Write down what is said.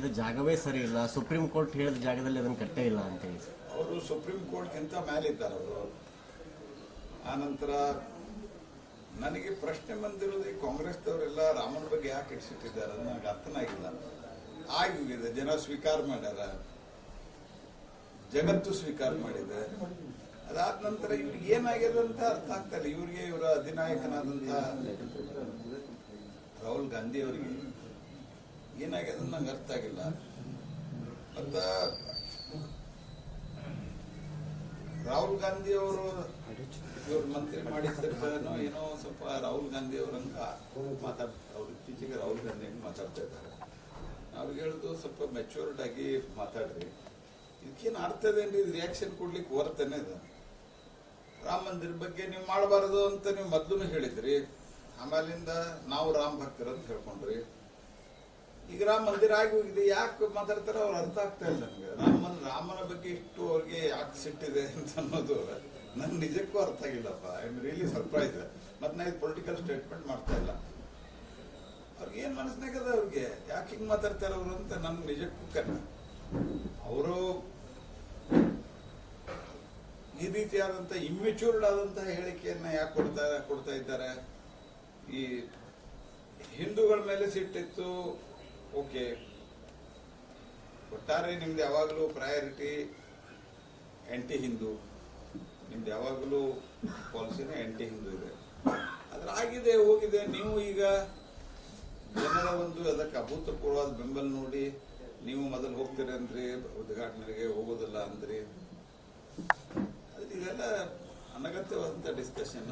ಕಟ್ಟಿದ ಜಾಗವೇ ಸರಿ ಇಲ್ಲ. ಸುಪ್ರೀಂ ಕೋರ್ಟ್ ಹೇಳಿದ ಜಾಗದಲ್ಲಿ ಅದನ್ನು ಕಟ್ಟೇ ಇಲ್ಲ ಅಂತ ಹೇಳಿ. ಅವರು ಸುಪ್ರೀಂ ಕೋರ್ಟ್ಗಿಂತ ಮೇಲಿದ್ದಾರೆ ಅವರು. ಆನಂತರ ನನಗೆ ಪ್ರಶ್ನೆ ಬಂದಿರೋದು ಈ ಕಾಂಗ್ರೆಸ್ದವರೆಲ್ಲ ರಾಮನ ಬಗ್ಗೆ ಯಾಕೆ ಇಟ್ಸಿಟ್ಟಿದ್ದಾರೆ ನನಗೆ ಅರ್ಥನಾಗಿಲ್ಲ ಆಗಿದೆ ಜನ ಸ್ವೀಕಾರ ಮಾಡ್ಯಾರ. ಜಗತ್ತು ಸ್ವೀಕಾರ ಮಾಡಿದೆ. ಅದಾದ ನಂತರ ಇವ್ರಿಗೆ ಏನಾಗಿದೆ ಅಂತ ಅರ್ಥ ಆಗ್ತಾ ಇಲ್ಲ. ಇವ್ರಿಗೆ ಇವರ ಅಧಿನಾಯಕನಾದಂತ ರಾಹುಲ್ ಗಾಂಧಿ ಅವರಿಗೆ. ಏನಾಗಿದೆ ನಂಗೆ ಅರ್ಥ ಆಗಿಲ್ಲ. ಮತ್ತ ರಾಹುಲ್ ಗಾಂಧಿ ಅವರು ಇವ್ರು ಮಂತ್ರಿ ಮಾಡಿದ್ದಕ್ಕನೋ ಏನೋ ಸ್ವಲ್ಪ ರಾಹುಲ್ ಗಾಂಧಿ ಅವರಂತ ಮಾತಾಡ್, ಅವ್ರು ಇತ್ತೀಚೆಗೆ ರಾಹುಲ್ ಗಾಂಧಿ ಹಂಗೆ ಮಾತಾಡ್ತಾ ಇದ್ದಾರೆ. ಅವ್ರಿಗೆ ಹೇಳುದು ಸ್ವಲ್ಪ ಮೆಚೂರ್ಡ್ ಆಗಿ ಮಾತಾಡ್ರಿ. ಇದಕ್ಕೇನು ಅರ್ಥ ಇದು ರಿಯಾಕ್ಷನ್ ಕೊಡ್ಲಿಕ್ಕೆ ಹೊರತೇನೆ ಇದು. ರಾಮ ಮಂದಿರ ಬಗ್ಗೆ ನೀವು ಮಾಡಬಾರದು ಅಂತ ನೀವು ಮೊದ್ಲು ಹೇಳಿದ್ರಿ. ಆಮೇಲಿಂದ ನಾವು ರಾಮ ಭಕ್ತರು ಅಂತ ಹೇಳ್ಕೊಂಡ್ರಿ. ಈಗ ರಾಮ ಮಂದಿರ ಆಗಿ ಹೋಗಿದೆ, ಯಾಕೆ ಮಾತಾಡ್ತಾರೆ ಅವ್ರು ಅರ್ಥ ಆಗ್ತಾ ಇಲ್ಲ ನನಗೆ ರಾಮನ ರಾಮನ ಬಗ್ಗೆ ಇಷ್ಟು ಅವ್ರಿಗೆ ಯಾಕೆ ಸಿಟ್ಟಿದೆ ಅಂತ ಅನ್ನೋದು ನನ್ ನಿಜಕ್ಕೂ ಅರ್ಥ ಆಗಿಲ್ಲಪ್ಪ. ಐ ಆಮ್ ರಿಯಲಿ ಸರ್ಪ್ರೈಸ್ ಮತ್ತೆ ನಾ ಇದು ಪೊಲಿಟಿಕಲ್ ಸ್ಟೇಟ್ಮೆಂಟ್ ಮಾಡ್ತಾ ಇಲ್ಲ. ಅವ್ರಿಗೆ ಏನ್ ಮನಸ್ನಾಗದ ಅವ್ರಿಗೆ? ಯಾಕೆ ಹಿಂಗ್ ಮಾತಾಡ್ತಾರ ಅವ್ರು ಅಂತ ನನ್ ನಿಜಕ್ಕೂ ಕನ್ನ ಅವರು ಈ ರೀತಿಯಾದಂತ ಇಮ್ಮೆಚೂರ್ಡ್ ಆದಂತಹ ಹೇಳಿಕೆಯನ್ನ ಯಾಕೆ ಕೊಡ್ತಾ ಕೊಡ್ತಾ ಇದ್ದಾರೆ? ಈ ಹಿಂದೂಗಳ ಮೇಲೆ ಸಿಟ್ಟಿತ್ತು ಓಕೆ. ಒಟ್ಟಾರೆ ನಿಮ್ದು ಯಾವಾಗಲೂ ಪ್ರಯಾರಿಟಿ ಎಂಟಿ ಹಿಂದೂ ನಿಮ್ದು ಯಾವಾಗಲೂ ಪಾಲಿಸಿನೇ ಎಂಟಿ ಹಿಂದೂ ಇದೆ. ಆದ್ರೆ ಆಗಿದೆ, ಹೋಗಿದೆ. ನೀವು ಈಗ ಜನರ ಒಂದು ಅದಕ್ಕೆ ಅಭೂತಪೂರ್ವವಾದ ಬೆಂಬಲ ನೋಡಿ ನೀವು ಮೊದಲು ಹೋಗ್ತೀರಿ ಅಂದ್ರಿ, ಉದ್ಘಾಟನೆಗೆ ಹೋಗೋದಿಲ್ಲ ಅಂದ್ರಿ. ಅದ್ರ ಇದೆಲ್ಲ ಅನಗತ್ಯವಾದಂತ ಡಿಸ್ಕಷನ್